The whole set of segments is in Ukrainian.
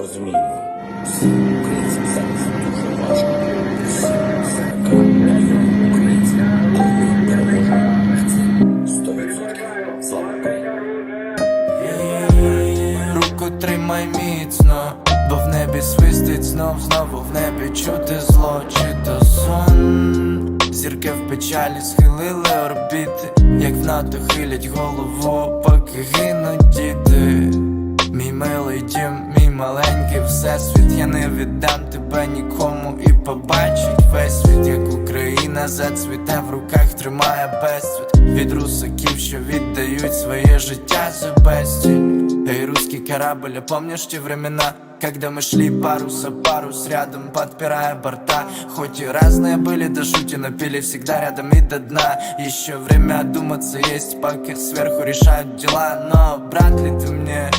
розуміємо, українцям зараз дуже важко. Руку тримай міцно, бо в небі свистить знов, знову в небі чути зло, чи то сон. Зірки в печалі схилили орбіти, як в НАТО хилять голову, поки гинуть діти. маленький всесвіт, я не віддам тебе нікому і побачить весь світ, як Україна зацвіте в руках, тримає безцвіт від русаків, що віддають своє життя за безцінь. Эй, русский корабль, а помнишь те времена? Когда мы шли парус за парус рядом, подпирая борта Хоть и разные были, да шути напили всегда рядом и до дна Еще время одуматься есть, пока сверху решают дела Но брат ли ты мне?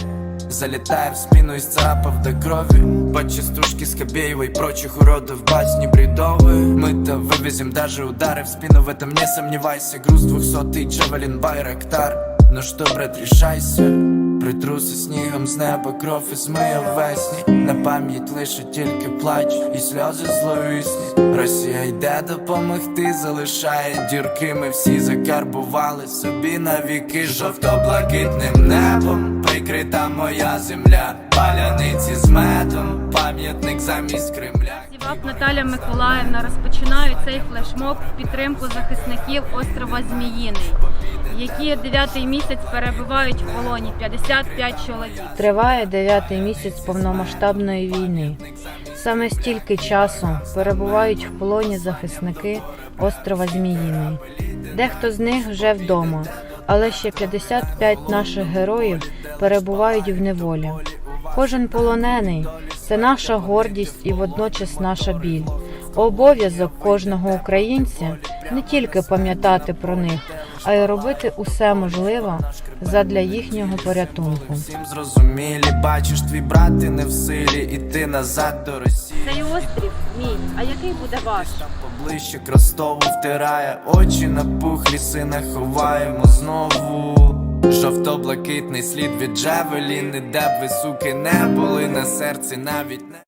Залетая в спину из царапов до крови. По частушке Скобеева и прочих уродов Басни бредовые Мы-то вывезем даже удары в спину В этом не сомневайся. Груз двухсотый Джавелин Байрактар Ну что, брат, решайся Притруси снігом з неба кров і змиє весні. На пам'ять лише тільки плач і сльози зловісні. Росія йде допомогти, залишає дірки. Ми всі закарбували собі навіки Жовто-блакитним небом Прикрита моя земля. Паляниці з медом Пам'ятник замість Кремля. Сівак Наталя Миколаївна. Розпочинають цей флешмоб в підтримку захисників острова Зміїний, які дев'ятий місяць перебувають в полоні 55 чоловік. Триває дев'ятий місяць повномасштабної війни. Саме стільки часу перебувають в полоні захисники острова Зміїний. Дехто з них вже вдома, але ще 55 наших героїв перебувають в неволі. Кожен полонений це наша гордість і водночас наша біль. Обов'язок кожного українця не тільки пам'ятати про них, а й робити усе можливе задля їхнього порятунку. Всім зрозумілі, бачиш, твій брат і не в силі Іти назад до Росії Цей острів мій, а який буде ваш? Поближче к Ростову втирає очі на пух, ліси не ховаємо знову. Жовто-блакитний слід від Джавеліни, де б ви суки не були на серці навіть не.